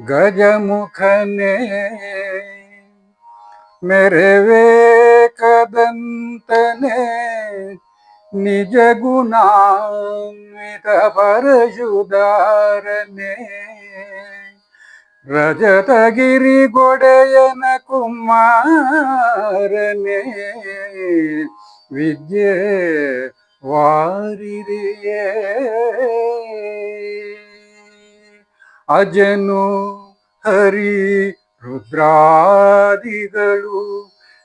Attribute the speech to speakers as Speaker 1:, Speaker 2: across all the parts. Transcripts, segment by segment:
Speaker 1: ಗಜಮುಖನೇ ಮೆರವೇಕದಂತನೇ ನಿಜ ಗುಣಾನ್ವಿತ ಪರಶುಧಾರನೆ ರಜತಗಿರಿ ಗೊಡೆಯನ ಕುಮಾರನೆ ವಿದ್ಯೆ ವಾರಿರಿಯೇ ಅಜನು ಹರಿ ರುದ್ರಾದಿಗಳು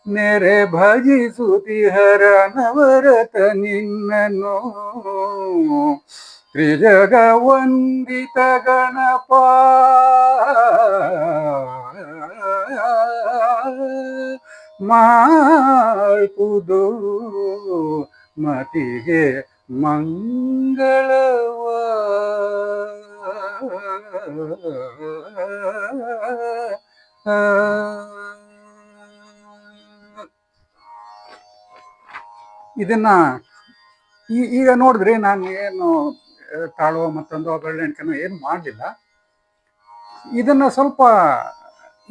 Speaker 1: ನೆರೆ ಭಜಿಸುತಿಹರ ನವರತ ನಿನ್ನನು ತ್ರಿಜಗ ವಂದಿತ ಗಣಪ. ಮಾಳ್ಪುದು ಮತಿಗೆ ಮಂಗಳವ. ಇದನ್ನ ಈಗ ನೋಡಿದ್ರಿ ನಾನು ಏನು ತಾಳುವ ಮತ್ತೊಂದು ಬೆಳ್ಳೆಣ್ಕನೋ ಏನು ಮಾಡಲಿಲ್ಲ. ಇದನ್ನ ಸ್ವಲ್ಪ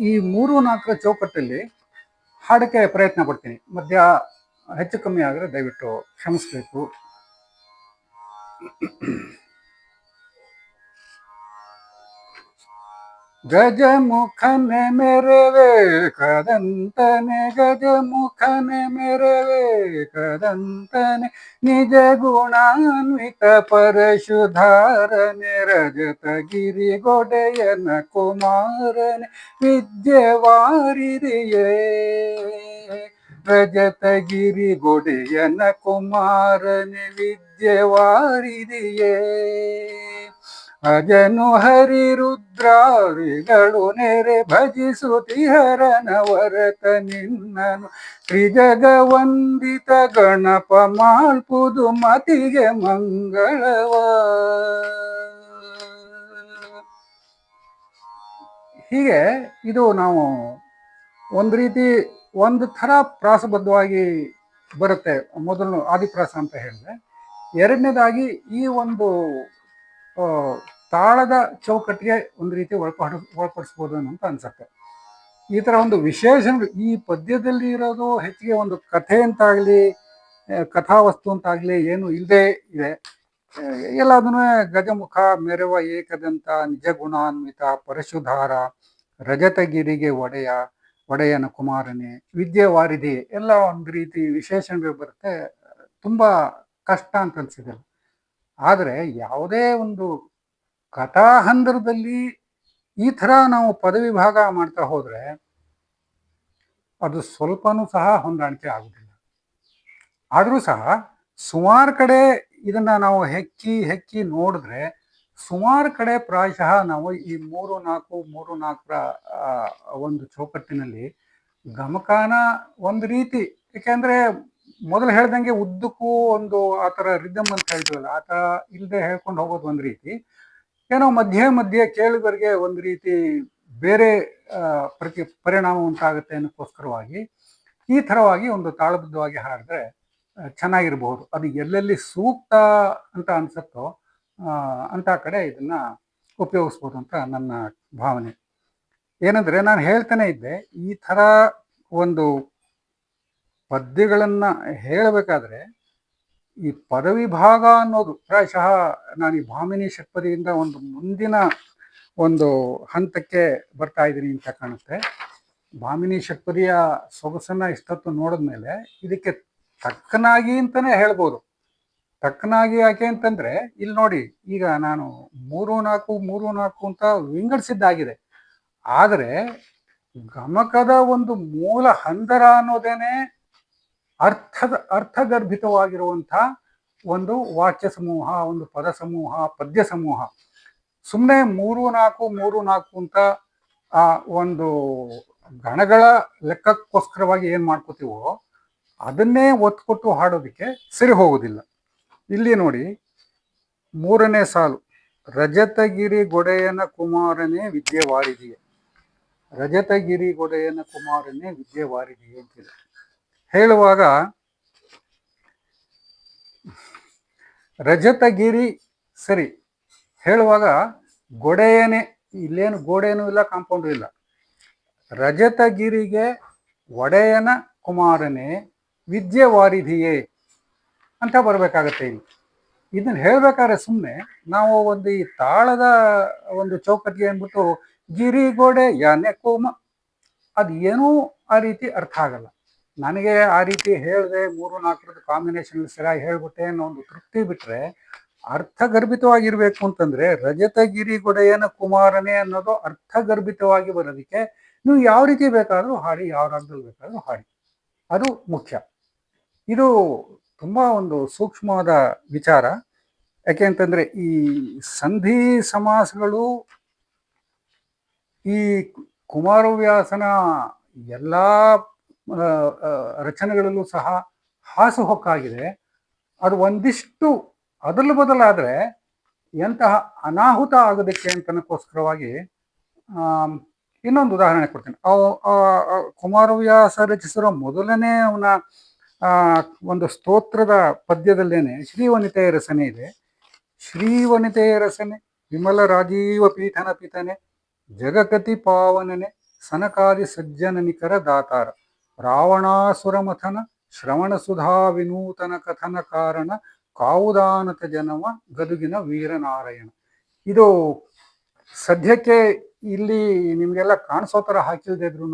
Speaker 1: ಈ ಮೂರು ನಾಲ್ಕರ ಚೌಕಟ್ಟಲ್ಲಿ ಹಾಡಕ್ಕೆ ಪ್ರಯತ್ನ ಪಡ್ತೀನಿ. ಮಧ್ಯ ಹೆಚ್ಚು ಕಮ್ಮಿ ಆದರೆ ದಯವಿಟ್ಟು ಕ್ಷಮಿಸಬೇಕು. ಗಜ ಮುಖನೆ ಮೆರವೆ, ಕದಂತನೆ ಗಜ ಮುಖನೆ ಮೆರವೆ, ಕದಂತನೆ ನಿಜ ಗುಣಾನ್ವಿತ ಪರಶುಧಾರನೆ ರಜತ ಗಿರಿ ಗೊಡೆಯನ ಕುಮಾರನೆ ವಿದ್ಯವಾರಿದೆಯೇ ರಜತಗಿರಿ ಗೊಡೆಯನ ಕುಮಾರನೆ ವಿದ್ಯವಾರಿದೆಯೇ ಅಜನು ಹರಿ ರುದ್ರಾರಿಗಳು ನೆರೆ ಭಜಿಸುತಿಹರನ ವರತ ನಿನ್ನನು. ತ್ರಿಜಗ ವಂದಿತ ಗಣಪ ಮಾಲ್ಪುದು ಮತಿಗೆ ಮಂಗಳವ. ಹೀಗೆ ಇದು ನಾವು ಒಂದು ರೀತಿ ಒಂದು ಥರ ಪ್ರಾಸಬದ್ಧವಾಗಿ ಬರುತ್ತೆ, ಮೊದಲು ಆದಿಪ್ರಾಸ ಅಂತ ಹೇಳಿದೆ ಎರಡನೇದಾಗಿ ಈ ಒಂದು ತಾಳದ ಚೌಕಟ್ಟಿಗೆ ಒಂದು ರೀತಿ ಒಳಪಡ ಒಳಪಡಿಸ್ಬೋದು ಅಂತ ಅನ್ಸುತ್ತೆ. ಈ ಥರ ಒಂದು ವಿಶೇಷ ಈ ಪದ್ಯದಲ್ಲಿ ಇರೋದು ಹೆಚ್ಚಿಗೆ ಒಂದು ಕಥೆ ಅಂತಾಗಲಿ ಕಥಾವಸ್ತು ಅಂತಾಗಲಿ ಏನು ಇಲ್ಲದೆ ಇದೆ. ಎಲ್ಲದನ್ನೂ ಗಜಮುಖ, ಮೆರವ ಏಕದಂತ ನಿಜ ಗುಣಾನ್ವಿತ ಪರಶುಧಾರ, ರಜತಗಿರಿಗೆ ಒಡೆಯ ಒಡೆಯನ ಕುಮಾರನೇ, ವಿದ್ಯೆ ವಾರಿದೆ, ಎಲ್ಲ ಒಂದು ರೀತಿ ವಿಶೇಷಣಗಳು ಬರುತ್ತೆ. ತುಂಬ ಕಷ್ಟ ಅಂತ ಅನ್ಸಿದೆ. ಆದರೆ ಯಾವುದೇ ಒಂದು ಕಥಾಹಂದರದಲ್ಲಿ ಈ ಥರ ನಾವು ಪದವಿಭಾಗ ಮಾಡ್ತಾ ಹೋದರೆ ಅದು ಸ್ವಲ್ಪನೂ ಸಹ ಹೊಂದಾಣಿಕೆ ಆಗುವುದಿಲ್ಲ ಆದರೂ ಸಹ ಸುಮಾರು ಕಡೆ ಇದನ್ನು ನಾವು ಹೆಕ್ಕಿ ಹೆಕ್ಕಿ ನೋಡಿದ್ರೆ ಸುಮಾರು ಕಡೆ ಪ್ರಾಯಶಃ ನಾವು ಈ ಮೂರು ನಾಲ್ಕು, ಮೂರು ನಾಲ್ಕರ ಒಂದು ಚೌಕಟ್ಟಿನಲ್ಲಿ ಗಮಕಾನ ಒಂದು ರೀತಿ ಯಾಕೆಂದ್ರೆ ಮೊದಲು ಹೇಳ್ದಂಗೆ ಉದ್ದಕ್ಕೂ ಒಂದು ಆ ಥರ ರಿದಮ್ ಅಂತ ಹೇಳ್ತೀವಲ್ಲ, ಆ ಥರ ಇಲ್ಲದೆ ಹೇಳ್ಕೊಂಡು ಹೋಗೋದು ಒಂದು ರೀತಿ. ಏನೋ ಮಧ್ಯೆ ಮಧ್ಯೆ ಕೇಳುಗರಿಗೆ ಒಂದು ರೀತಿ ಬೇರೆ ಪ್ರತಿ, ಪರಿಣಾಮ ಉಂಟಾಗುತ್ತೆ ಅನ್ನೋಕ್ಕೋಸ್ಕರವಾಗಿ ಈ ಥರವಾಗಿ ಒಂದು ತಾಳಬದ್ಧವಾಗಿ ಹಾಡಿದ್ರೆ ಚೆನ್ನಾಗಿರ್ಬಹುದು. ಅದು ಎಲ್ಲೆಲ್ಲಿ ಸೂಕ್ತ ಅಂತ ಅನ್ಸುತ್ತೋ ಅಂತ ಕಡೆ ಇದನ್ನ ಉಪಯೋಗಿಸ್ಬೋದು ಅಂತ ನನ್ನ ಭಾವನೆ. ಏನಂದ್ರೆ ನಾನು ಹೇಳ್ತಾನೆ ಇದ್ದೆ, ಈ ಥರ ಒಂದು ಪದ್ಯಗಳನ್ನ ಹೇಳಬೇಕಾದ್ರೆ ಈ ಪದವಿ ಭಾಗ ಅನ್ನೋದು ಪ್ರಾಯಶಃ ನಾನು ಈ ಭಾಮಿನಿ ಷಟ್ಪದಿಯಿಂದ ಒಂದು ಮುಂದಿನ ಒಂದು ಹಂತಕ್ಕೆ ಬರ್ತಾ ಇದ್ದೀನಿ ಅಂತ ಕಾಣುತ್ತೆ. ಭಾಮಿನಿ ಷಟ್ಪದಿಯ ಸೊಗಸನ್ನ ಇಷ್ಟೊತ್ತು ನೋಡಿದ್ಮೇಲೆ ಇದಕ್ಕೆ ತಕ್ಕನಾಗಿ ಅಂತಾನೆ ಹೇಳ್ಬೋದು. ತಕ್ಕನಾಗಿ ಯಾಕೆ ಅಂತಂದ್ರೆ, ಇಲ್ಲಿ ನೋಡಿ, ಈಗ ನಾನು ಮೂರು ನಾಲ್ಕು ಮೂರು ನಾಲ್ಕು ಅಂತ ವಿಂಗಡಿಸಿದ್ದಾಗಿದೆ. ಆದರೆ, ಗಮಕದ ಒಂದು ಮೂಲ ಹಂದರ ಅನ್ನೋದೇನೆ ಅರ್ಥದ, ಅರ್ಥಗರ್ಭಿತವಾಗಿರುವಂಥ ಒಂದು ವಾಕ್ಯ ಸಮೂಹ, ಒಂದು ಪದ ಸಮೂಹ, ಪದ್ಯ ಸಮೂಹ. ಸುಮ್ಮನೆ ಮೂರು ನಾಲ್ಕು ಮೂರು ನಾಲ್ಕು ಅಂತ, ಆ, ಒಂದು ಗಣಗಳ ಲೆಕ್ಕಕ್ಕೋಸ್ಕರವಾಗಿ ಏನು ಮಾಡ್ಕೋತೀವೋ, ಅದನ್ನೇ ಒತ್ತು ಕೊಟ್ಟು ಹಾಡೋದಕ್ಕೆ ಸರಿ ಹೋಗೋದಿಲ್ಲ. ಇಲ್ಲಿ ನೋಡಿ, ಮೂರನೇ ಸಾಲು, ರಜತಗಿರಿ ಗೊಡೆಯನ ಕುಮಾರನೇ ವಿದ್ಯೆ ವಾರಿದಿಯೇ ರಜತಗಿರಿ ಗೊಡೆಯನ ಕುಮಾರನೇ ವಿದ್ಯೆ ವಾರಿದಿಯೇ ಅಂತಿದೆ. ಹೇಳುವಾಗ, ರಜತಗಿರಿ, ಸರಿ, ಹೇಳುವಾಗ ಗೊಡೆಯನೇ, ಇಲ್ಲೇನು ಗೋಡೆಯೂ ಇಲ್ಲ, ಕಾಂಪೌಂಡು ಇಲ್ಲ. ರಜತಗಿರಿಗೆ ಒಡೆಯನ ಕುಮಾರನೇ ವಿದ್ಯೆ ವಾರಿಧಿಯೇ ಅಂತ ಬರಬೇಕಾಗತ್ತೆ ಇಲ್ಲಿ. ಇದನ್ನ ಹೇಳ್ಬೇಕಾದ್ರೆ ಸುಮ್ಮನೆ ನಾವು ಒಂದು ಈ ತಾಳದ ಒಂದು ಚೌಕಟ್ಟಿಗೆ ಅಂದ್ಬಿಟ್ಟು ಗಿರಿ ಗೋಡೆ ಯಾನೆ ಕೋಮ. ಅದು ಏನೂ ಆ ರೀತಿ ಅರ್ಥ ಆಗಲ್ಲ. ನನಗೆ ಆ ರೀತಿ ಹೇಳಿದೆ ಮೂರು ನಾಲ್ಕರದ್ದು ಕಾಂಬಿನೇಷನ್ ಸರಿಯಾಗಿ ಹೇಳ್ಬಿಟ್ಟೆ ಅನ್ನೋ ಒಂದು ತೃಪ್ತಿ ಬಿಟ್ಟರೆ ಅರ್ಥಗರ್ಭಿತವಾಗಿರ್ಬೇಕು ಅಂತಂದ್ರೆ ರಜತಗಿರಿ ಗೊಡೆಯನ ಕುಮಾರನೇ ಅನ್ನೋದು ಅರ್ಥಗರ್ಭಿತವಾಗಿ ಬರೋದಕ್ಕೆ ನೀವು ಯಾವ ರೀತಿ ಬೇಕಾದರೂ ಹಾಡಿ, ಯಾವ ರಾಗದಲ್ಲಿ ಬೇಕಾದರೂ ಹಾಡಿ. ಅದು ಮುಖ್ಯ. ಇದು ತುಂಬಾ ಒಂದು ಸೂಕ್ಷ್ಮವಾದ ವಿಚಾರ. ಯಾಕೆ ಅಂತಂದ್ರೆ ಈ ಸಂಧಿ ಸಮಾಸಗಳು ಈ ಕುಮಾರವ್ಯಾಸನ ಎಲ್ಲ ರಚನೆಗಳಲ್ಲೂ ಸಹ ಹಾಸುಹೊಕ್ಕಾಗಿದೆ ಅದು ಒಂದಿಷ್ಟು ಅದಲು ಬದಲಾದರೆ ಎಂತಹ ಅನಾಹುತ ಆಗೋದಕ್ಕೆ ಅಂತನಕ್ಕೋಸ್ಕರವಾಗಿ ಇನ್ನೊಂದು ಉದಾಹರಣೆ ಕೊಡ್ತೀನಿ. ಕುಮಾರವ್ಯಾಸ ರಚಿಸಿರೋ ಮೊದಲನೇ ಅವನ ಒಂದು ಸ್ತೋತ್ರದ ಪದ್ಯದಲ್ಲೇನೆ, ಶ್ರೀವನಿತೆಯ ರಸನೆ ಇದೆ. ಶ್ರೀವನಿತೆಯ ರಸನೆ, ವಿಮಲ ರಾಜೀವ ಪೀಠನ ಪಿತನೆ ಜಗಕತಿ ಪಾವನನೆ, ಸನಕಾದಿ ಸಜ್ಜನ ನಿಕರ ದಾತಾರ. ರಾವಣಾಸುರ ಮಥನ, ಶ್ರವಣ ಸುಧಾ ವಿನೂತನ ಕಥನ ಕಾರಣ, ಕಾವುದಾನತ ಜನವ ಗದುಗಿನ ವೀರನಾರಾಯಣ. ಇದು ಸದ್ಯಕ್ಕೆ ಇಲ್ಲಿ ನಿಮಗೆಲ್ಲ ಕಾಣಿಸೋ ಥರ ಹಾಕಿಲ್ದಿದ್ರು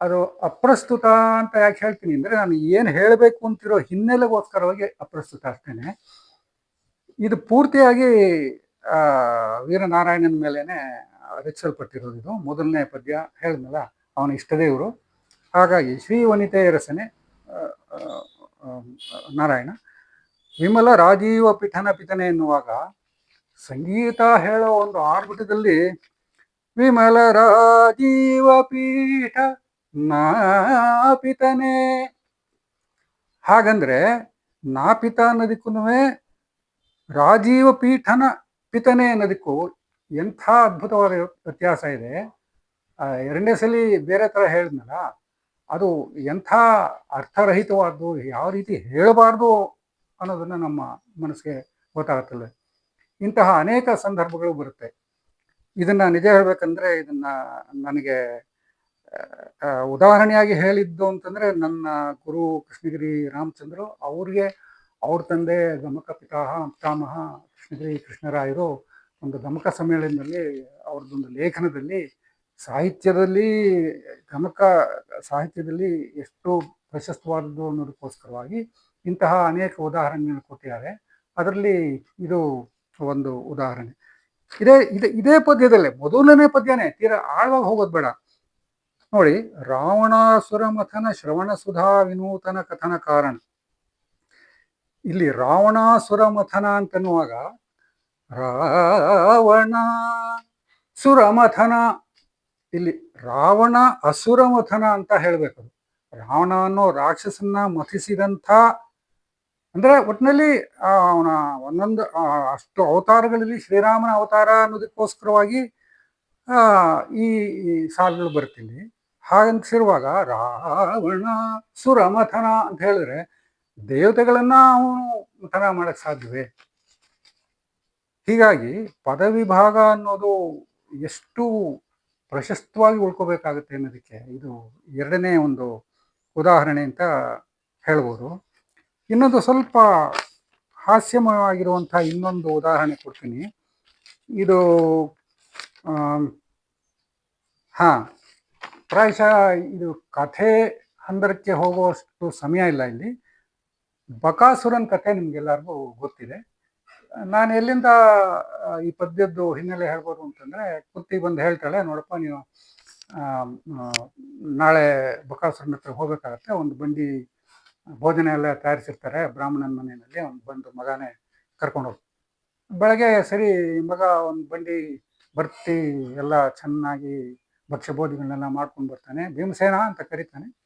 Speaker 1: ಅದು ಅಪ್ರಸ್ತುತ ಅಂತ ಯಾಕೆ ಹೇಳ್ತೀನಿ ಅಂದರೆ ನಾನು ಏನು ಹೇಳಬೇಕು ಅಂತಿರೋ ಹಿನ್ನೆಲೆಗೋಸ್ಕರವಾಗಿ ಅಪ್ರಸ್ತುತ ಆಗ್ತೇನೆ ಇದು ಪೂರ್ತಿಯಾಗಿ ವೀರನಾರಾಯಣನ ಮೇಲೇ ರಚಿಸಲ್ಪಟ್ಟಿರೋದು ಇದು. ಮೊದಲನೇ ಪದ್ಯ ಹೇಳಿದ್ನಲ್ಲ, ಅವನ ಇಷ್ಟದೇವರು ಹಾಗಾಗಿ ಶ್ರೀ ವನಿತೆಯ ರಸನೆ ನಾರಾಯಣ, ವಿಮಲ ರಾಜೀವ ಪಿಠನ ಪಿತನೆ ಎನ್ನುವಾಗ ಸಂಗೀತ ಹೇಳೋ ಒಂದು ಆರ್ಭಟದಲ್ಲಿ ವಿಮಲ ರಾಜೀವ ಪೀಠ ನಾಪಿತನೆ ಹಾಗಂದ್ರೆ ನಾಪಿತ ಅನ್ನೋದಕ್ಕೂ ರಾಜೀವ ಪೀಠನ ಪಿತನೆ ಅನ್ನೋದಕ್ಕೂ ಎಂಥ ಅದ್ಭುತವಾದ ವ್ಯತ್ಯಾಸ ಇದೆ. ಎರಡನೇ ಸಲ ಬೇರೆ ಥರ ಹೇಳಿದ್ನಲ್ಲ, ಅದು ಎಂಥ ಅರ್ಥರಹಿತವಾದ್ದು, ಯಾವ ರೀತಿ ಹೇಳಬಾರ್ದು ಅನ್ನೋದನ್ನ ನಮ್ಮ ಮನಸ್ಸಿಗೆ ಗೊತ್ತಾಗುತ್ತಲ್ಲ ಇಂತಹ ಅನೇಕ ಸಂದರ್ಭಗಳು ಬರುತ್ತೆ. ಇದನ್ನ ನಿಜ ಹೇಳಬೇಕಂದ್ರೆ ಇದನ್ನ ನನಗೆ ಉದಾಹರಣೆಯಾಗಿ ಹೇಳಿದ್ದು ಅಂತಂದ್ರೆ ನನ್ನ ಗುರು ಕೃಷ್ಣಗಿರಿ ರಾಮಚಂದ್ರು ಅವ್ರಿಗೆ ಅವ್ರ ತಂದೆ ಗಮಕ ಪಿತಾಹ, ಪಿತಾಮಹ, ಕೃಷ್ಣಗಿರಿ ಕೃಷ್ಣರಾಯರು ಒಂದು ಗಮಕ ಸಮ್ಮೇಳನದಲ್ಲಿ ಅವ್ರದ್ದೊಂದು ಲೇಖನದಲ್ಲಿ ಸಾಹಿತ್ಯದಲ್ಲಿ ಗಮಕ ಸಾಹಿತ್ಯದಲ್ಲಿ ಎಷ್ಟು ಪ್ರಶಸ್ತವಾದದ್ದು ಅನ್ನೋದಕ್ಕೋಸ್ಕರವಾಗಿ ಇಂತಹ ಅನೇಕ ಉದಾಹರಣೆಗಳನ್ನು ಕೊಟ್ಟಿದ್ದಾರೆ. ಅದರಲ್ಲಿ ಇದು ಒಂದು ಉದಾಹರಣೆ. ಇದೇ ಇದೇ ಇದೇ ಪದ್ಯದಲ್ಲೇ, ಮೊದಲನೇ ಪದ್ಯನೇ, ತೀರಾ ಆಳವಾಗಿ ಹೋಗೋದು ಬೇಡ. ನೋಡಿ, ರಾವಣಾಸುರ ಮಥನ ಶ್ರವಣ ಸುಧಾ ವಿನೂತನ ಕಥನ ಕಾರಣ. ಇಲ್ಲಿ ರಾವಣಾಸುರ ಮಥನ ಅಂತನ್ನುವಾಗ ರಾವಣ ಸುರಮಥನ ಇಲ್ಲಿ ರಾವಣ ಅಸುರ ಮಥನ ಅಂತ ಹೇಳ್ಬೇಕು ರಾವಣ ಅನ್ನೋ ರಾಕ್ಷಸನ್ನ ಮಥಿಸಿದಂಥ, ಅಂದ್ರೆ ಒಟ್ಟಿನಲ್ಲಿ ಅವನ ಒಂದೊಂದು ಅಷ್ಟು ಅವತಾರಗಳಲ್ಲಿ ಶ್ರೀರಾಮನ ಅವತಾರ ಅನ್ನೋದಕ್ಕೋಸ್ಕರವಾಗಿ ಈ ಸಾಲುಗಳು ಬರ್ತೀನಿ ಹಾಗಂತಿರುವಾಗ ರಾವಣ, ಸುರಮಥನ ಅಂತ ಹೇಳಿದ್ರೆ ದೇವತೆಗಳನ್ನ ಅವನು ಮಥನ ಮಾಡಕ್ ಸಾಧ್ಯವೇ? ಹೀಗಾಗಿ ಪದವಿಭಾಗ ಅನ್ನೋದು ಎಷ್ಟು ಪ್ರಶಸ್ತವಾಗಿ ಉಳ್ಕೋಬೇಕಾಗುತ್ತೆ ಅನ್ನೋದಕ್ಕೆ ಇದು ಎರಡನೇ ಒಂದು ಉದಾಹರಣೆ ಅಂತ ಹೇಳ್ಬೋದು. ಇನ್ನೊಂದು ಸ್ವಲ್ಪ ಹಾಸ್ಯಮಯವಾಗಿರುವಂಥ ಇನ್ನೊಂದು ಉದಾಹರಣೆ ಕೊಡ್ತೀನಿ. ಇದು ಹಾಂ. ಪ್ರಾಯಶಃ ಇದು ಕಥೆ ಹಂದರಕ್ಕೆ ಹೋಗುವಷ್ಟು ಸಮಯ ಇಲ್ಲ ಇಲ್ಲಿ. ಬಕಾಸುರನ್ ಕಥೆ ನಿಮ್ಗೆಲ್ಲರಿಗೂ ಗೊತ್ತಿದೆ. ನಾನು ಎಲ್ಲಿಂದ ಈ ಪದ್ಯದ್ದು ಹಿನ್ನೆಲೆ ಹೇಳ್ಬೋದು ಅಂತಂದ್ರೆ, ಕುರ್ತಿ ಬಂದು ಹೇಳ್ತಾಳೆ, ನೋಡಪ್ಪ ನೀವು ನಾಳೆ ಬಕಾಸುರನ ಹತ್ರ ಹೋಗ್ಬೇಕಾಗತ್ತೆ, ಒಂದು ಬಂಡಿ ಭೋಜನ ಎಲ್ಲ ತಯಾರಿಸಿರ್ತಾರೆ, ಬ್ರಾಹ್ಮಣನ ಮನೆಯಲ್ಲಿ, ಅವ್ನು ಬಂದು ಮಗನೇ ಕರ್ಕೊಂಡು ಬೆಳಗ್ಗೆ ಸರಿ, ಮಗ ಒಂದು ಬಂಡಿ ಬರ್ತಿ ಎಲ್ಲ ಚೆನ್ನಾಗಿ ಭಕ್ಷ್ಯ ಬೋಧಿಗಳನ್ನೆಲ್ಲ ಮಾಡ್ಕೊಂಡು ಬರ್ತಾನೆ. ಭೀಮಸೇನ ಅಂತ ಕರೀತಾನೆ.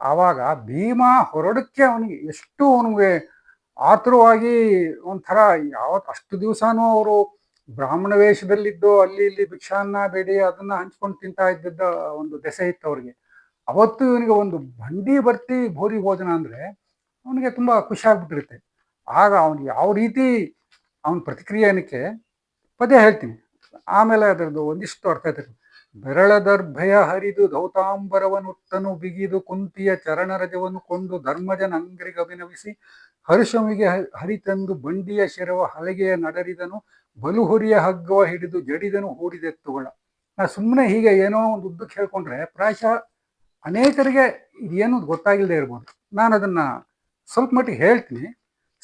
Speaker 1: ಆವಾಗ ಭೀಮ ಹೊರಡಕ್ಕೆ ಅವನಿಗೆ ಎಷ್ಟು ಅವನಿಗೆ ಆತುರವಾಗಿ ಒಂಥರ ಯಾವತ್ತು ಅಷ್ಟು ದಿವಸನೂ ಅವರು ಬ್ರಾಹ್ಮಣ ವೇಷದಲ್ಲಿದ್ದು ಅಲ್ಲಿ ಇಲ್ಲಿ ಭಿಕ್ಷಾನ್ನ ಬೇಡಿ ಅದನ್ನ ಹಂಚ್ಕೊಂಡು ತಿಂತಾ ಇದ್ದಿದ್ದ ಒಂದು ದೆಸೆ ಇತ್ತು ಅವ್ರಿಗೆ. ಅವತ್ತು ಇವನಿಗೆ ಒಂದು ಬಂಡಿ ಬರ್ತಿ ಭೋರಿ ಭೋಜನ ಅಂದ್ರೆ ಅವನಿಗೆ ತುಂಬಾ ಖುಷಿ ಆಗ್ಬಿಟ್ಟಿರುತ್ತೆ. ಆಗ ಅವನು ಯಾವ ರೀತಿ ಅವನ ಪ್ರತಿಕ್ರಿಯೆ ಪದೇ ಹೇಳ್ತೀನಿ. ಆಮೇಲೆ ಅದರದ್ದು ಒಂದಿಷ್ಟು ಅರ್ಥ ಬೆರಳದರ್ಭಯ ಹರಿದು ಧೌತಾಂಬರವನುತ್ತನು ಬಿಗಿದು ಕುಂತಿಯ ಚರಣರಜವನ್ನು ಕೊಂಡು ಧರ್ಮಜನ ಅಂಗರಿಗೆ ಅಭಿನವಿಸಿ ಹರ್ಷಮಿಗೆ ಹರಿತಂದು ಬಂಡಿಯ ಶಿರವ ಹಲಗೆಯ ನಡರಿದನು ಬಲುಹುರಿಯ ಹಗ್ಗವ ಹಿಡಿದು ಜಡಿದನು ಹೂಡಿದೆತ್ತುಗಳ. ನಾ ಸುಮ್ಮನೆ ಹೀಗೆ ಏನೋ ಒಂದು ಉದ್ದಕ್ಕೆ ಹೇಳ್ಕೊಂಡ್ರೆ ಪ್ರಾಯಶಃ ಅನೇಕರಿಗೆ ಇದೇನು ಗೊತ್ತಾಗಿಲ್ಲದೆ ಇರ್ಬೋದು. ನಾನು ಅದನ್ನ ಸ್ವಲ್ಪ ಮಟ್ಟಿಗೆ ಹೇಳ್ತೀನಿ.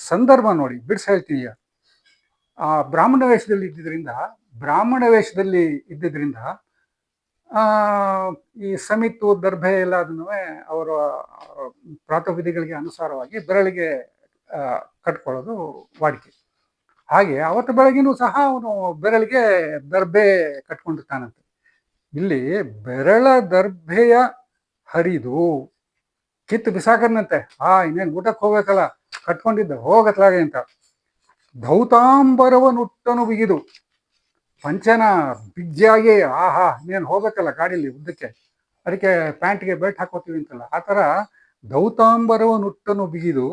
Speaker 1: ಸಂದರ್ಭ ನೋಡಿ, ಬಿಡ್ಸ ಹೇಳ್ತೀನಿ ಆ ಬ್ರಾಹ್ಮಣ ವೇಷದಲ್ಲಿ ಇದ್ದಿದ್ರಿಂದ, ಬ್ರಾಹ್ಮಣ ವೇಷದಲ್ಲಿ ಇದ್ದಿದ್ರಿಂದ ಈ ಸಮಿತು ದರ್ಭೆ ಎಲ್ಲದನ್ನು ಅವರ ಪ್ರಾತವಿಧಿಗಳಿಗೆ ಅನುಸಾರವಾಗಿ ಬೆರಳಿಗೆ ಕಟ್ಕೊಳ್ಳೋದು ವಾಡಿಕೆ. ಹಾಗೆ ಅವತ್ತು ಬೆಳಗಿನೂ ಸಹ ಅವನು ಬೆರಳಿಗೆ ದರ್ಭೆ ಕಟ್ಕೊಂಡಿರ್ತಾನಂತೆ. ಇಲ್ಲಿ ಬೆರಳ ದರ್ಭೆಯ ಹರಿದು ಕಿತ್ತು ಬಿಸಾಕನಂತೆ ಆ, ಇನ್ನೇನು ಊಟಕ್ಕೆ ಹೋಗ್ಬೇಕಲ್ಲ, ಕಟ್ಕೊಂಡಿದ್ದ, ಹೋಗತ್ಲಾಗೆ ಅಂತ. ಧೌತಾಂಬರವನುಟ್ಟನು ಬಿಗಿದು. ಪಂಚನ ಬಿಜ್ಜಿಯಾಗಿ ಆಹಾ, ನೀನು ಹೋಗ್ಬೇಕಲ್ಲ ಗಾಡೀಲಿ ಉದ್ದಕ್ಕೆ? ಅದಕ್ಕೆ ಪ್ಯಾಂಟ್ಗೆ ಬೆಲ್ಟ್ ಹಾಕೋತೀವಿ ಅಂತಲ್ಲ. ಆ ಥರ ದೌತಾಂಬರವನುಟ್ಟನು ಬಿಗಿದು,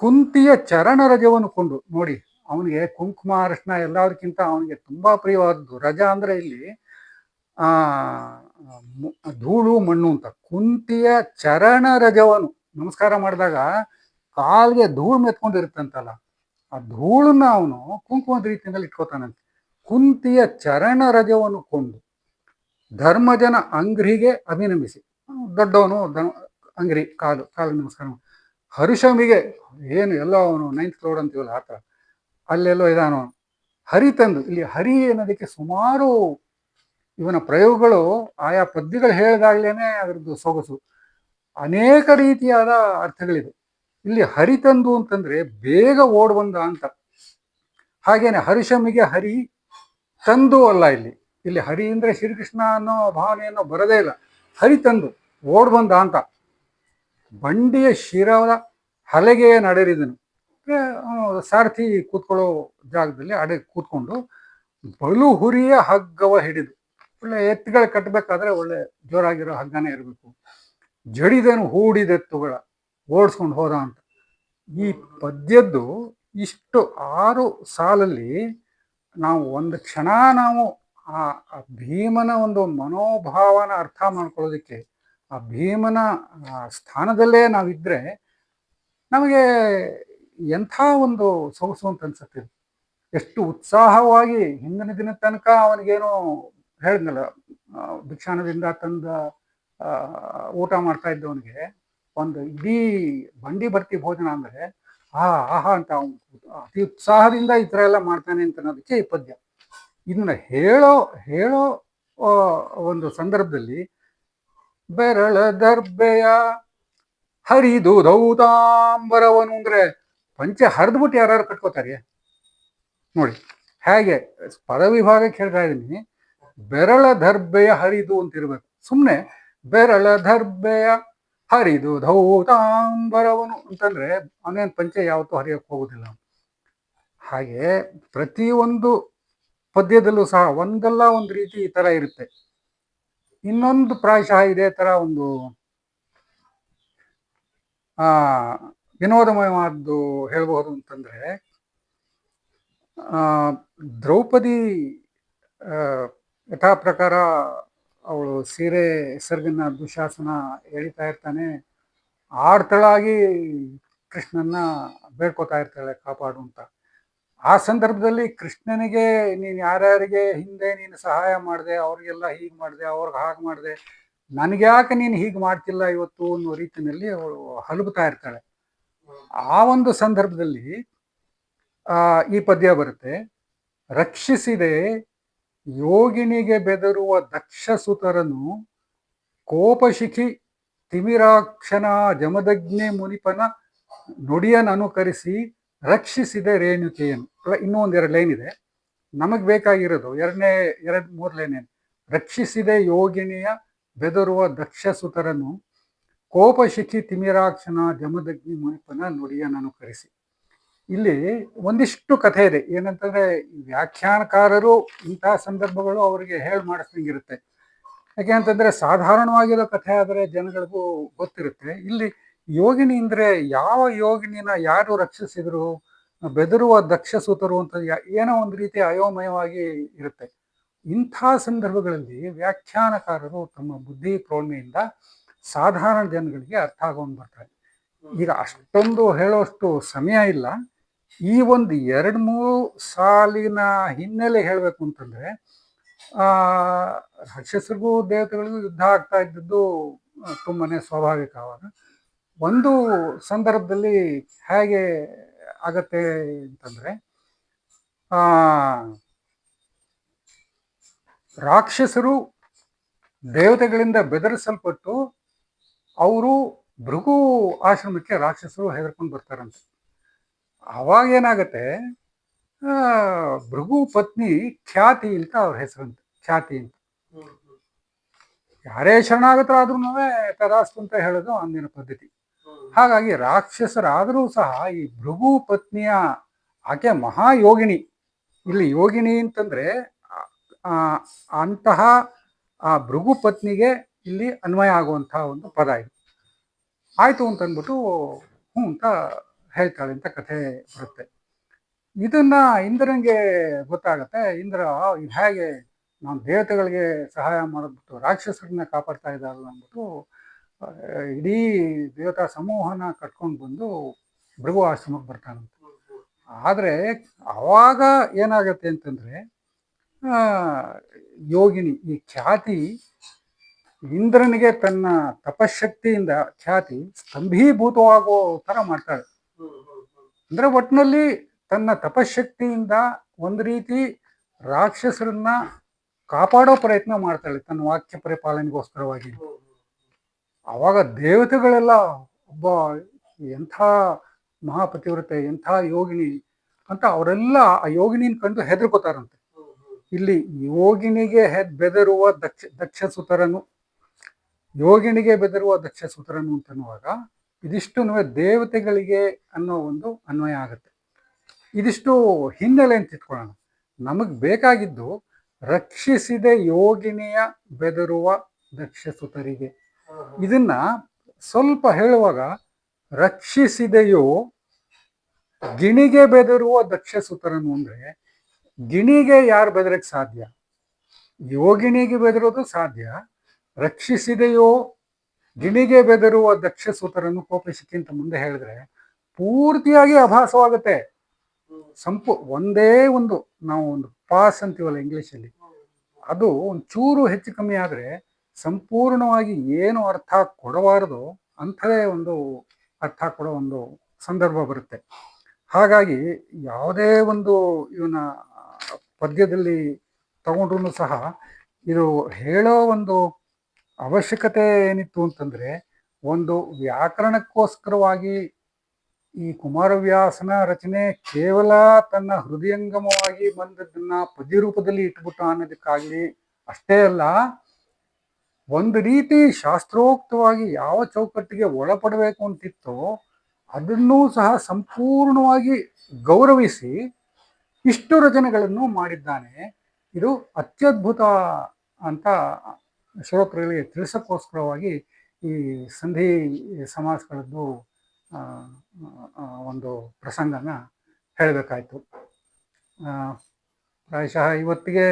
Speaker 1: ಕುಂತಿಯ ಚರಣ ರಜವನ್ನು ಕೊಂಡು, ನೋಡಿ, ಅವನಿಗೆ ಕುಂಕುಮ ಅರಶಿನ ಎಲ್ಲದಕ್ಕಿಂತ ಅವನಿಗೆ ತುಂಬಾ ಪ್ರಿಯವಾದದ್ದು. ರಜ ಅಂದ್ರೆ ಇಲ್ಲಿ, ಆ ಧೂಳು, ಮಣ್ಣು ಅಂತ. ಕುಂತಿಯ ಚರಣ ರಜವನ್ನು ನಮಸ್ಕಾರ ಮಾಡಿದಾಗ ಕಾಲ್ಗೆ ಧೂಳು ಮೆತ್ಕೊಂಡಿರುತ್ತಂತಲ್ಲ ಆ ಧೂಳನ್ನ ಅವನು ಕುಂಕುಮದ ರೀತಿಯಲ್ಲಿ ಇಟ್ಕೋತಾನಂತೆ. ಕುಂತಿಯ ಚರಣ ರಜವನ್ನು ಕೊಂಡು ಧರ್ಮಜನ ಅಂಗ್ರಿಗೆ ಅಭಿನಮಿಸಿ. ದೊಡ್ಡವನು ಅಂಗ್ರಿ, ಕಾಲು ಕಾಲು ನಮಸ್ಕಾರ. ಹರುಷಮಿಗೆ ಏನು ಎಲ್ಲ ಅವನು ನೈನ್ತ್ ಫ್ಲೋರ್ ಅಂತೀವಲ್ಲ ಆತ ಅಲ್ಲೆಲ್ಲೋ ಇದಾನು ಹರಿ ತಂದು, ಇಲ್ಲಿ ಹರಿ ಅನ್ನೋದಕ್ಕೆ ಸುಮಾರು ಇವನ ಪ್ರಯೋಗಗಳು ಆಯಾ ಪದ್ಯಗಳು ಹೇಳಿದಾಗ್ಲೇನೆ ಅದರದ್ದು ಸೊಗಸು. ಅನೇಕ ರೀತಿಯಾದ ಅರ್ಥಗಳಿದೆ ಇಲ್ಲಿ ಹರಿ ತಂದು ಅಂತಂದ್ರೆ ಬೇಗ ಓಡ್ಬಂದ ಅಂತ. ಹಾಗೇನೆ ಹರಿಷಮಿಗೆ ಹರಿ ತಂದು ಅಲ್ಲ ಇಲ್ಲಿ. ಇಲ್ಲಿ ಹರಿ ಅಂದ್ರೆ ಶ್ರೀಕೃಷ್ಣ ಅನ್ನೋ ಭಾವನೆಯನ್ನು ಬರದೇ ಇಲ್ಲ. ಹರಿ ತಂದು ಓಡ್ಬಂದ ಅಂತ. ಬಂಡಿಯ ಶಿರದ ಹಲಗೆಯ ನಡೆರಿದನು. ಸಾರಥಿ ಕೂತ್ಕೊಳ್ಳೋ ಜಾಗದಲ್ಲಿ ಅಡೆ ಕೂತ್ಕೊಂಡು ಬಲು ಹುರಿಯ ಹಗ್ಗವ ಹಿಡಿದು, ಒಳ್ಳೆ ಎತ್ತುಗಳು ಕಟ್ಟಬೇಕಾದ್ರೆ ಒಳ್ಳೆ ಜೋರಾಗಿರೋ ಹಗ್ಗನೇ ಇರಬೇಕು. ಜಡಿದನು ಹೂಡಿದೆತ್ತುಗಳ ಓಡಿಸ್ಕೊಂಡು ಹೋದ ಅಂತ. ಈ ಪದ್ಯದ್ದು ಇಷ್ಟು ಆರು ಸಾಲಲ್ಲಿ ನಾವು ಒಂದು ಕ್ಷಣ ನಾವು ಆ ಭೀಮನ ಒಂದು ಮನೋಭಾವನ ಅರ್ಥ ಮಾಡ್ಕೊಳ್ಳೋದಕ್ಕೆ, ಆ ಭೀಮನ ಸ್ಥಾನದಲ್ಲೇ ನಾವಿದ್ರೆ ನಮಗೆ ಎಂಥ ಒಂದು ಸೊಗಸು ಅಂತ ಅನ್ಸುತ್ತೆ. ಎಷ್ಟು ಉತ್ಸಾಹವಾಗಿ ಹಿಂದಿನ ದಿನ ತನಕ ಅವನಿಗೇನೋ ಹೇಳಿದ್ನಲ್ಲ ಭಿಕ್ಷಾಣದಿಂದ ತಂದ ಊಟ ಮಾಡ್ತಾ ಇದ್ದವನಿಗೆ ಒಂದು ಇಡೀ ಬಂಡಿ ಬರ್ತಿ ಭೋಜನ ಅಂದ್ರೆ ಆ, ಆಹಾ ಅಂತ ಅವನು ಅತಿ ಉತ್ಸಾಹದಿಂದ ಈ ಥರ ಎಲ್ಲ ಮಾಡ್ತಾನೆ ಅಂತ ಅನ್ನೋದಕ್ಕೆ ಈ ಪದ್ಯ. ಇದನ್ನ ಹೇಳೋ ಹೇಳೋ ಒಂದು ಸಂದರ್ಭದಲ್ಲಿ ಬೆರಳ ದರ್ಬೆಯ ಹರಿದು ದೌದಾಂಬರವನು ಅಂದ್ರೆ ಪಂಚೆ ಹರಿದ್ಬಿಟ್ಟು ಯಾರು ಕಟ್ಕೋತಾರೆ? ನೋಡಿ, ಹೇಗೆ ಪದವಿಭಾಗಕ್ಕೆ ಹೇಳ್ತಾ ಇದ್ದೀನಿ. ಬೆರಳ ದರ್ಬೆಯ ಹರಿದು ಅಂತ ಇರ್ಬೇಕು. ಸುಮ್ಮನೆ ಬೆರಳ ದರ್ಬೆಯ ಹರಿದು ಧೌತಾಂಬರವನು ಅಂತಂದ್ರೆ ಅವನೇನು ಪಂಚೆ ಯಾವತ್ತೂ ಹರಿಯಕ್ಕೆ ಹೋಗುದಿಲ್ಲ. ಹಾಗೆ ಪ್ರತಿಯೊಂದು ಪದ್ಯದಲ್ಲೂ ಸಹ ಒಂದಲ್ಲ ಒಂದು ರೀತಿ ಈ ಥರ ಇರುತ್ತೆ. ಇನ್ನೊಂದು ಪ್ರಾಯಶಃ ಇದೇ ತರ ಒಂದು ವಿನೋದಮಯವಾದ್ದು ಹೇಳಬಹುದು ಅಂತಂದ್ರೆ ದ್ರೌಪದಿ ಯಥಾ ಪ್ರಕಾರ ಅವಳು ಸೀರೆ ಸೆರಗನ್ನ ದುಶಾಸನ ಎಳಿತಾ ಇರ್ತಾನೆ. ಆಡ್ತಳಾಗಿ ಕೃಷ್ಣನ್ನ ಬೇಡ್ಕೋತಾ ಇರ್ತಾಳೆ, ಕಾಪಾಡು ಅಂತ. ಆ ಸಂದರ್ಭದಲ್ಲಿ ಕೃಷ್ಣನಿಗೆ, ನೀನು ಯಾರ್ಯಾರಿಗೆ ಹಿಂದೆ ನೀನು ಸಹಾಯ ಮಾಡಿದೆ, ಅವ್ರಿಗೆಲ್ಲ ಹೀಗೆ ಮಾಡಿದೆ, ಅವ್ರಿಗೆ ಹಾಗೆ ಮಾಡಿದೆ, ನನಗ್ಯಾಕೆ ನೀನು ಹೀಗೆ ಮಾಡ್ತಿಲ್ಲ ಇವತ್ತು ಅನ್ನೋ ರೀತಿಯಲ್ಲಿ ಅವಳು ಹಲುಬ್ತಾ ಇರ್ತಾಳೆ. ಆ ಒಂದು ಸಂದರ್ಭದಲ್ಲಿ ಈ ಪದ್ಯ ಬರುತ್ತೆ, ರಕ್ಷಿಸಿದೆ ಯೋಗಿನಿಗೆ ಬೆದರುವ ದಕ್ಷಸುತರನು ಕೋಪಶಿಖಿ ತಿಮಿರಾಕ್ಷನ ಜಮದಗ್ನಿ ಮುನಿಪನ ನುಡಿಯನ್ನು ಅನುಕರಿಸಿ ರಕ್ಷಿಸಿದೆ ರೇಣುಕೆಯನ್ನು. ಇನ್ನೂ ಒಂದೆರಡು ಲೈನ್ ಇದೆ. ನಮಗೆ ಬೇಕಾಗಿರೋದು. ಎರಡನೇ, ಎರಡು, ಮೂರು ಲೈನ್ ರಕ್ಷಿಸಿದೆ ಯೋಗಿನಿಯ ಬೆದರುವ ದಕ್ಷಸುತರನು ಕೋಪಶಿಖಿ ತಿಮಿರಾಕ್ಷನ ಜಮದಗ್ನಿ ಮುನಿಪನ ನುಡಿಯನ್ನು ಅನುಕರಿಸಿ ಇಲ್ಲಿ ಒಂದಿಷ್ಟು ಕಥೆ ಇದೆ. ಏನಂತಂದ್ರೆ ವ್ಯಾಖ್ಯಾನಕಾರರು ಇಂತಹ ಸಂದರ್ಭಗಳು ಅವರಿಗೆ ಹೇಳಿ ಮಾಡಿಸ್ದಂಗಿರುತ್ತೆ. ಯಾಕೆ ಅಂತಂದ್ರೆ ಸಾಧಾರಣವಾಗಿರೋ ಕಥೆ ಆದರೆ ಜನಗಳಿಗೂ ಗೊತ್ತಿರುತ್ತೆ. ಇಲ್ಲಿ ಯೋಗಿನಿ ಅಂದ್ರೆ ಯಾವ ಯೋಗಿನಿನ ಯಾರು ರಕ್ಷಿಸಿದ್ರು, ಬೆದರುವ ದಕ್ಷ ಸೂತರು ಅಂತ ಏನೋ ಒಂದು ರೀತಿ ಅಯೋಮಯವಾಗಿ ಇರುತ್ತೆ. ಇಂಥ ಸಂದರ್ಭಗಳಲ್ಲಿ ವ್ಯಾಖ್ಯಾನಕಾರರು ತಮ್ಮ ಬುದ್ಧಿ ಪ್ರೋಣೆಯಿಂದ ಸಾಧಾರಣ ಜನಗಳಿಗೆ ಅರ್ಥ ಆಗೊಂಡು ಬರ್ತಾರೆ. ಈಗ ಅಷ್ಟೊಂದು ಹೇಳೋಷ್ಟು ಸಮಯ ಇಲ್ಲ. ಈ ಒಂದು ಎರಡು ಮೂರು ಸಾಲಿನ ಹಿನ್ನೆಲೆ ಹೇಳಬೇಕು ಅಂತಂದ್ರೆ, ಆ ರಾಕ್ಷಸರಿಗೂ ದೇವತೆಗಳಿಗೂ ಯುದ್ಧ ಆಗ್ತಾ ಇದ್ದದ್ದು ತುಂಬಾ ತುಂಬಾನೇ ಸ್ವಾಭಾವಿಕವಾದ ಒಂದು ಸಂದರ್ಭದಲ್ಲಿ ಹೇಗೆ ಆಗತ್ತೆ ಅಂತಂದ್ರೆ, ಆ, ರಾಕ್ಷಸರು ದೇವತೆಗಳಿಂದ ಬೆದರಿಸಲ್ಪಟ್ಟು, ಅವರು ಭೃಗು ಆಶ್ರಮಕ್ಕೆ ರಾಕ್ಷಸರು ಹೆದರ್ಕೊಂಡು ಬರ್ತಾರಂತೆ. ಅವಾಗ ಏನಾಗುತ್ತೆ ಭೃಗು ಪತ್ನಿ ಖ್ಯಾತಿ ಅಂತ ಅವ್ರ ಹೆಸರಂತ ಖ್ಯಾತಿ ಅಂತ. ಯಾರೇ ಶರಣಾಗತರಾದ್ರೂ ತದಾಸ್ತು ಅಂತ ಹೇಳೋದು ಅಂದಿನ ಪದ್ಧತಿ. ಹಾಗಾಗಿ ರಾಕ್ಷಸರಾದರೂ ಸಹ ಈ ಭೃಗು ಪತ್ನಿಯ ಆಕೆ ಮಹಾಯೋಗಿನಿ ಇಲ್ಲಿ ಯೋಗಿನಿ ಅಂತಂದ್ರೆ ಅಂತಹ, ಆ ಭೃಗು ಪತ್ನಿಗೆ ಇಲ್ಲಿ ಅನ್ವಯ ಆಗುವಂತಹ ಒಂದು ಪದ ಇದು. ಆಯ್ತು ಅಂತ ಅಂದ್ಬಿಟ್ಟು ಹ್ಞೂ ಅಂತ ಹೇಳ್ತಾಳೆ ಅಂತ ಕಥೆ ಬರುತ್ತೆ. ಇದನ್ನ ಇಂದ್ರನಿಗೆ ಗೊತ್ತಾಗತ್ತೆ. ಇಂದ್ರ ಇದು ಹೇಗೆ ನಾನು ದೇವತೆಗಳಿಗೆ ಸಹಾಯ ಮಾಡೋದ್ಬಿಟ್ಟು ರಾಕ್ಷಸರನ್ನ ಕಾಪಾಡ್ತಾ ಇದ್ದಾರಲ್ಲ ಅಂದ್ಬಿಟ್ಟು ಇಡೀ ದೇವತಾ ಸಮೂಹನ ಕಟ್ಕೊಂಡು ಬಂದು ಭೃಗು ಆಶ್ರಮಕ್ಕೆ ಬರ್ತಾನಂತೆ. ಆದರೆ ಆವಾಗ ಏನಾಗತ್ತೆ ಅಂತಂದ್ರೆ ಯೋಗಿನಿ, ಈ ಖ್ಯಾತಿ, ಇಂದ್ರನಿಗೆ ತನ್ನ ತಪಶಕ್ತಿಯಿಂದ, ಖ್ಯಾತಿ, ಸ್ತಂಭೀಭೂತವಾಗೋ ಥರ ಮಾಡ್ತಾಳೆ. ಅಂದ್ರೆ ಒಟ್ಟಿನಲ್ಲಿ ತನ್ನ ತಪಶಕ್ತಿಯಿಂದ ಒಂದು ರೀತಿ ರಾಕ್ಷಸರನ್ನ ಕಾಪಾಡೋ ಪ್ರಯತ್ನ ಮಾಡ್ತಾಳೆ ತನ್ನ ವಾಕ್ಯ ಪರಿಪಾಲನೆಗೋಸ್ಕರವಾಗಿ. ಅವಾಗ ದೇವತೆಗಳೆಲ್ಲ ಒಬ್ಬ ಎಂಥ ಮಹಾಪತಿವ್ರತೆ, ಎಂಥ ಯೋಗಿನಿ ಅಂತ ಅವರೆಲ್ಲ ಆ ಯೋಗಿನಿನ ಕಂಡು ಹೆದರ್ಕೋತಾರಂತೆ. ಇಲ್ಲಿ ಯೋಗಿನಿಗೆ ಹೆದ್ ಬೆದರುವ ದಕ್ಷ ದಕ್ಷ ಸುತರನು ಯೋಗಿನಿಗೆ ಬೆದರುವ ದಕ್ಷ ಸುತರನು ಅಂತನ್ನುವಾಗ ಇದಿಷ್ಟು ದೇವತೆಗಳಿಗೆ ಅನ್ನೋ ಒಂದು ಅನ್ವಯ ಆಗುತ್ತೆ. ಇದಿಷ್ಟು ಹಿನ್ನೆಲೆ ಅಂತ ಇಟ್ಕೊಳ್ಳೋಣ. ನಮಗೆ ಬೇಕಾಗಿದ್ದು ರಕ್ಷಿಸಿದೆ ಯೋಗಿನಿಯ ಬೆದರುವ ದಕ್ಷ ಸುತರಿಗೆ ಇದನ್ನ ಸ್ವಲ್ಪ ಹೇಳುವಾಗ ರಕ್ಷಿಸಿದೆಯೋ ಗಿಣಿಗೆ ಬೆದರುವ ದಕ್ಷ ಸುತರನು ಅಂದ್ರೆ ಗಿಣಿಗೆ ಯಾರು ಬೆದರಕ್ಕೆ ಸಾಧ್ಯ? ಯೋಗಿನಿಗೆ ಬೆದರೋದು ಸಾಧ್ಯ. ರಕ್ಷಿಸಿದೆಯೋ ಗಿಣಿಗೆ ಬೆದರುವ ದಕ್ಷ ಸೂತ್ರನ್ನು ಕೋಪಿಸಿಕ್ಕಿಂತ ಮುಂದೆ ಹೇಳಿದ್ರೆ ಪೂರ್ತಿಯಾಗಿ ಅಭಾಸವಾಗುತ್ತೆ. ಸಂಪು ಒಂದೇ ಒಂದು ನಾವು ಒಂದು ಪಾಸ್ ಅಂತೀವಲ್ಲ ಇಂಗ್ಲೀಷಲ್ಲಿ. ಅದು ಒಂದು ಚೂರು ಹೆಚ್ಚು ಕಮ್ಮಿ ಆದರೆ ಸಂಪೂರ್ಣವಾಗಿ ಏನು ಅರ್ಥ ಕೊಡಬಾರದು ಅಂಥದೇ ಒಂದು ಅರ್ಥ ಕೊಡೋ ಒಂದು ಸಂದರ್ಭ ಬರುತ್ತೆ. ಹಾಗಾಗಿ ಯಾವುದೇ ಒಂದು ಇವನ ಪದ್ಯದಲ್ಲಿ ತಗೊಂಡ್ರು ಸಹ ಇದು ಹೇಳೋ ಒಂದು ಅವಶ್ಯಕತೆ ಏನಿತ್ತು ಅಂತಂದ್ರೆ ಒಂದು ವ್ಯಾಕರಣಕ್ಕೋಸ್ಕರವಾಗಿ ಈ ಕುಮಾರವ್ಯಾಸನ ರಚನೆ ಕೇವಲ ತನ್ನ ಹೃದಯಂಗಮವಾಗಿ ಬಂದದ್ದನ್ನ ಪದ್ಯ ರೂಪದಲ್ಲಿ ಇಟ್ಬಿಟ್ಟ ಅನ್ನೋದಕ್ಕಾಗಲಿ ಅಷ್ಟೇ ಅಲ್ಲ, ಒಂದು ರೀತಿ ಶಾಸ್ತ್ರೋಕ್ತವಾಗಿ ಯಾವ ಚೌಕಟ್ಟಿಗೆ ಒಳಪಡಬೇಕು ಅಂತಿತ್ತೋ ಅದನ್ನೂ ಸಹ ಸಂಪೂರ್ಣವಾಗಿ ಗೌರವಿಸಿ ಇಷ್ಟು ರಚನೆಗಳನ್ನು ಮಾಡಿದ್ದಾನೆ. ಇದು ಅತ್ಯದ್ಭುತ ಅಂತ ಶ್ರೋತೃಗಳಿಗೆ ತಿಳಿಸೋಕ್ಕೋಸ್ಕರವಾಗಿ ಈ ಸಂಧಿ ಆ, ಒಂದು ಪ್ರಸಂಗನ ಹೇಳಬೇಕಾಯ್ತು. ಪ್ರಾಯಶಃ ಇವತ್ತಿಗೆ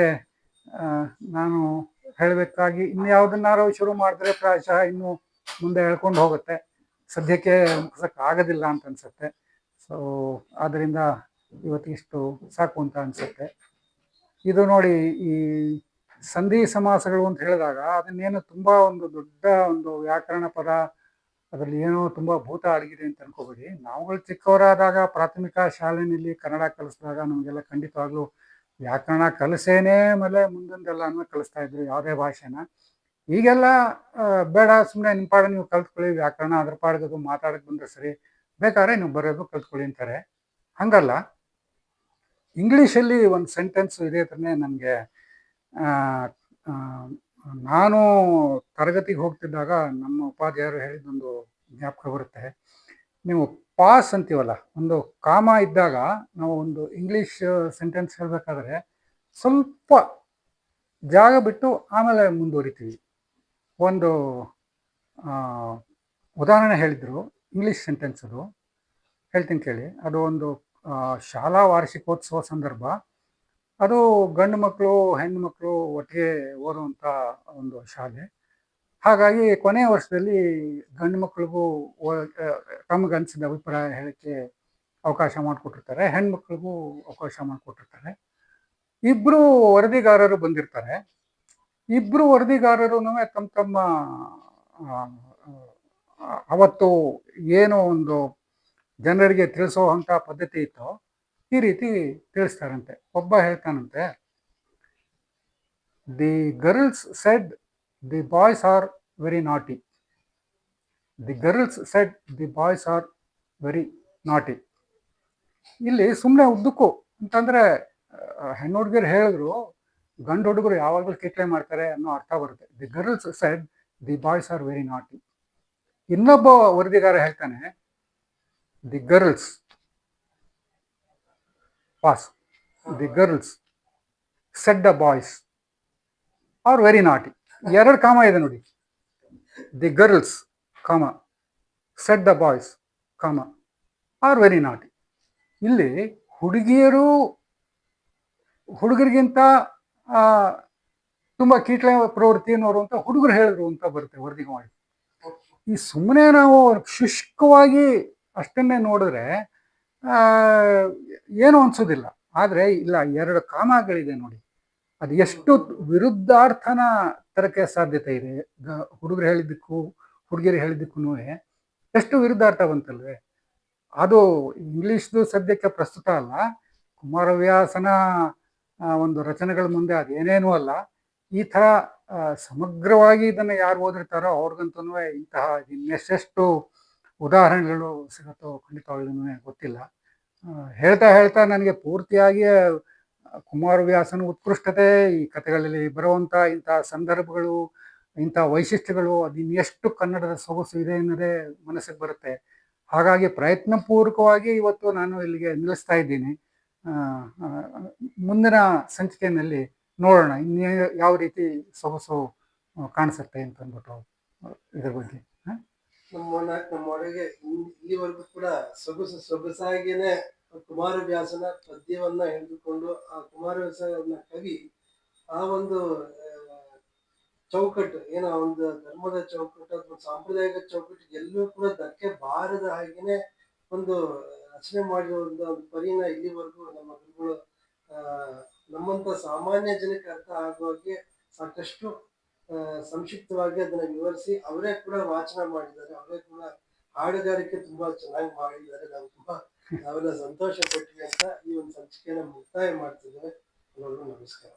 Speaker 1: ನಾನು ಹೇಳಬೇಕಾಗಿ ಇನ್ಯಾವುದನ್ನಾರು ಶುರು ಮಾಡಿದ್ರೆ ಪ್ರಾಯಶಃ ಇನ್ನು ಮುಂದೆ ಹೇಳ್ಕೊಂಡು ಹೋಗುತ್ತೆ. ಸದ್ಯಕ್ಕೆ ಮುಗಿಸೋಕೆ ಆಗೋದಿಲ್ಲ ಅಂತ ಅನ್ಸುತ್ತೆ. ಸೊ ಆದ್ದರಿಂದ ಇವತ್ತಿಷ್ಟು ಸಾಕು ಅಂತ ಅನಿಸುತ್ತೆ. ಇದು ನೋಡಿ ಈ ಸಂಧಿ ಸಮಾಸಗಳು ಅಂತ ಹೇಳಿದಾಗ ಅದನ್ನೇನು ತುಂಬಾ ಒಂದು ದೊಡ್ಡ ಒಂದು ವ್ಯಾಕರಣ ಪದ, ಅದರಲ್ಲಿ ಏನೋ ತುಂಬಾ ಭೂತ ಅಡಗಿದೆ ಅಂತ ಅನ್ಕೋಬೇಡಿ. ನಾವುಗಳು ಚಿಕ್ಕವರಾದಾಗ ಪ್ರಾಥಮಿಕ ಶಾಲೆಯಲ್ಲಿ ಕನ್ನಡ ಕಲಿಸಿದಾಗ ನಮಗೆಲ್ಲ ಖಂಡಿತವಾಗ್ಲೂ ವ್ಯಾಕರಣ ಕಲಿಸೇನೆ ಆಮೇಲೆ ಮುಂದೊಂದೆಲ್ಲನೂ ಕಲಿಸ್ತಾ ಇದ್ರು ಯಾವುದೇ ಭಾಷೆನ. ಈಗೆಲ್ಲ ಬೇಡ ಸುಮ್ಮನೆ ನಿಮ್ಮ ನೀವು ಕಲ್ತ್ಕೊಳ್ಳಿ, ವ್ಯಾಕರಣ ಅದ್ರ ಪಾಡ್ಗದು ಮಾತಾಡಕ್ ಬಂದ್ರೆ ಸರಿ, ಬೇಕಾದ್ರೆ ನೀವು ಬರೋದು ಕಲ್ತ್ಕೊಳ್ಳಿ ಅಂತಾರೆ. ಹಂಗಲ್ಲ. ಇಂಗ್ಲೀಷಲ್ಲಿ ಒಂದು ಸೆಂಟೆನ್ಸ್ ಇದೇ ಥರನೇ ನನಗೆ ನಾನು ತರಗತಿಗೆ ಹೋಗ್ತಿದ್ದಾಗ ನಮ್ಮ ಉಪಾಧ್ಯಾಯರು ಹೇಳಿದ್ದೊಂದು ಜ್ಞಾಪಕ ಬರುತ್ತೆ. ನೀವು ಪಾಸ್ ಅಂತೀವಲ್ಲ, ಒಂದು ಕಾಮ ಇದ್ದಾಗ ನಾವು ಒಂದು ಇಂಗ್ಲೀಷ್ ಸೆಂಟೆನ್ಸ್ ಹೇಳಬೇಕಾದ್ರೆ ಸ್ವಲ್ಪ ಜಾಗ ಬಿಟ್ಟು ಆಮೇಲೆ ಮುಂದುವರಿತೀವಿ. ಒಂದು ಉದಾಹರಣೆ ಹೇಳಿದರು, ಇಂಗ್ಲೀಷ್ ಸೆಂಟೆನ್ಸ್ ಅದು. ಹೇಳ್ತೀನಿ ಕೇಳಿ. ಅದು ಒಂದು ಶಾಲಾ ವಾರ್ಷಿಕೋತ್ಸವ ಸಂದರ್ಭ. ಅದು ಗಂಡು ಮಕ್ಕಳು ಹೆಣ್ಣು ಮಕ್ಕಳು ಒಟ್ಟಿಗೆ ಓದುವಂಥ ಒಂದು ಶಾಲೆ. ಹಾಗಾಗಿ ಕೊನೆಯ ವರ್ಷದಲ್ಲಿ ಗಂಡು ಮಕ್ಕಳಿಗೂ ತಮಗನ್ಸಿದ ಅಭಿಪ್ರಾಯ ಹೇಳಕ್ಕೆ ಅವಕಾಶ ಮಾಡಿಕೊಟ್ಟಿರ್ತಾರೆ. ಹೆಣ್ಮಕ್ಳಿಗೂ ಅವಕಾಶ ಮಾಡಿಕೊಟ್ಟಿರ್ತಾರೆ. ಇಬ್ಬರು ವರದಿಗಾರರು ಬಂದಿರ್ತಾರೆ. ಇಬ್ಬರು ವರದಿಗಾರರು ತಮ್ಮ ತಮ್ಮ ಅವತ್ತು ಏನೋ ಒಂದು ಜನರಿಗೆ ತಿಳಿಸೋ ಅಂಥ ಪದ್ಧತಿ ಇತ್ತು. ಈ ರೀತಿ ತಿಳಿಸ್ತಾರಂತೆ. ಒಬ್ಬ ಹೇಳ್ತಾನಂತೆ the girls said the boys are very naughty the girls said the boys are very naughty ಇಲ್ಲಿ ಸುಮ್ಮನೆ ಉದ್ದಕ್ಕೂ ಅಂತಂದ್ರೆ ಹೆಣ್ಣು ಹುಡುಗರು ಹೇಳಿದ್ರು, ಗಂಡು ಹುಡುಗರು ಯಾವಾಗಲೂ ಕಿಟ್ಲೆ ಮಾಡ್ತಾರೆ ಅನ್ನೋ ಅರ್ಥ ಬರುತ್ತೆ. The girls said the boys are very naughty ಇನ್ನೊಬ್ಬ ವರದಿಗಾರ ಹೇಳ್ತಾನೆ the girls pass the girls said the boys are very naughty. ಎರಡು ಕಾಮ ಇದೆ ನೋಡಿ. The girls comma said the boys comma are very naughty ಇಲ್ಲಿ ಹುಡುಗಿಯರು, ಹುಡುಗರಿಗಿಂತ ತುಂಬ ಕೀಟ್ಲೆ ಪ್ರವೃತ್ತಿ ಅನ್ನೋರು ಅಂತ ಹುಡುಗರು ಹೇಳಿದ್ರು ಅಂತ ಬರುತ್ತೆ ವರದಿ ಮಾಡಿ ಈ ಸುಮ್ಮನೆ ನಾವು ಶುಷ್ಕವಾಗಿ ಅಷ್ಟನ್ನೇ ನೋಡಿದ್ರೆ ಏನು ಅನ್ಸೋದಿಲ್ಲ. ಆದರೆ ಇಲ್ಲ, ಎರಡು ಕಾಮಗಳಿದೆ ನೋಡಿ. ಅದು ಎಷ್ಟು ವಿರುದ್ಧಾರ್ಥನ ತರಕ್ಕೆ ಸಾಧ್ಯತೆ ಇದೆ. ಹುಡುಗರು ಹೇಳಿದ್ದಕ್ಕೂ, ಹುಡುಗಿಯರು ಹೇಳಿದ್ದಕ್ಕೂ ಎಷ್ಟು ವಿರುದ್ಧಾರ್ಥ ಬಂತಲ್ವೇ ಅದು ಇಂಗ್ಲಿಷ್ದು ಸದ್ಯಕ್ಕೆ ಪ್ರಸ್ತುತ ಅಲ್ಲ. ಕುಮಾರವ್ಯಾಸನ ಒಂದು ರಚನೆಗಳ ಮುಂದೆ ಅದೇನೇನೂ ಅಲ್ಲ. ಈ ಥರ ಸಮಗ್ರವಾಗಿ ಇದನ್ನು ಯಾರು ಓದಿರ್ತಾರೋ ಅವ್ರಿಗಂತೂ ಇಂತಹ ಇನ್ನೆಷ್ಟೆಷ್ಟು ಉದಾಹರಣೆಗಳು ಸಿಗುತ್ತೋ ಖಂಡಿತವಾಗ್ಲೂ ಗೊತ್ತಿಲ್ಲ. ಹೇಳ್ತಾ ಹೇಳ್ತಾ ನನಗೆ ಪೂರ್ತಿಯಾಗಿ ಕುಮಾರವ್ಯಾಸನ ಉತ್ಕೃಷ್ಟತೆ ಈ ಕಥೆಗಳಲ್ಲಿ ಬರುವಂಥ ಇಂಥ ಸಂದರ್ಭಗಳು ಇಂಥ ವೈಶಿಷ್ಟ್ಯಗಳು ಇನ್ನೆಷ್ಟು ಕನ್ನಡದ ಸೊಗಸು ಇದೆ ಅನ್ನೋದೇ ಮನಸ್ಸಿಗೆ ಬರುತ್ತೆ. ಹಾಗಾಗಿ ಪ್ರಯತ್ನಪೂರ್ವಕವಾಗಿ ಇವತ್ತು ನಾನು ಇಲ್ಲಿಗೆ ನಿಲ್ಲಿಸ್ತಾ ಇದ್ದೀನಿ. ಮುಂದಿನ ಸಂಚಿಕೆಯಲ್ಲಿ ನೋಡೋಣ ಇನ್ನೇ ಯಾವ ರೀತಿ ಸೊಗಸು ಕಾಣಿಸುತ್ತೆ ಅಂತ ಅಂದ್ಬಿಟ್ಟು ಆ, ಇದ್ರ ಬಗ್ಗೆ.
Speaker 2: ನಮ್ಮ ನಮ್ಮೊಳಗೆ ಇನ್- ಇಲ್ಲಿವರೆಗೂ ಕೂಡ ಸೊಗಸು ಸೊಗಸಾಗಿನೇ ಕುಮಾರವ್ಯಾಸನ ಪದ್ಯವನ್ನ ಹಿಡಿದುಕೊಂಡು ಆ ಕುಮಾರವ್ಯಾಸನ ಕವಿ ಆ ಒಂದು ಚೌಕಟ್ಟು, ಏನೋ ಒಂದು ಧರ್ಮದ ಚೌಕಟ್ಟು ಅಥವಾ ಸಾಂಪ್ರದಾಯಿಕ ಚೌಕಟ್ಟು ಎಲ್ಲೂ ಕೂಡ ಧಕ್ಕೆ ಬಾರದ ಹಾಗೇನೆ ಒಂದು ರಚನೆ ಮಾಡಿರೋ ಒಂದು ಪರಿಣ ಇಲ್ಲಿವರೆಗೂ ನಮ್ಮ ಗುರುಗಳು ನಮ್ಮಂತ ಸಾಮಾನ್ಯ ಜನಕ್ಕೆ ಅರ್ಥ ಆಗುವ ಹಾಗೆ ಸಾಕಷ್ಟು ಸಂಕ್ಷಿಪ್ತವಾಗಿ ಅದನ್ನ ವಿವರಿಸಿ, ಅವರೇ ಕೂಡ ವಾಚನ ಮಾಡಿದ್ದಾರೆ. ಅವರೇ ಕೂಡ ಹಾಡುಗಾರಿಕೆ ತುಂಬಾ ಚೆನ್ನಾಗಿ ಮಾಡಿದ್ದಾರೆ. ನಾವು ತುಂಬಾ ನಾವೆಲ್ಲ ಸಂತೋಷ ಪಟ್ಟಿವಿ ಅಂತ ಈ ಒಂದು ಸಂಚಿಕೆಯನ್ನ ಮುಕ್ತಾಯ ಮಾಡ್ತಿದ್ದೇವೆ. ಎಲ್ಲರಿಗೂ
Speaker 1: ನಮಸ್ಕಾರ.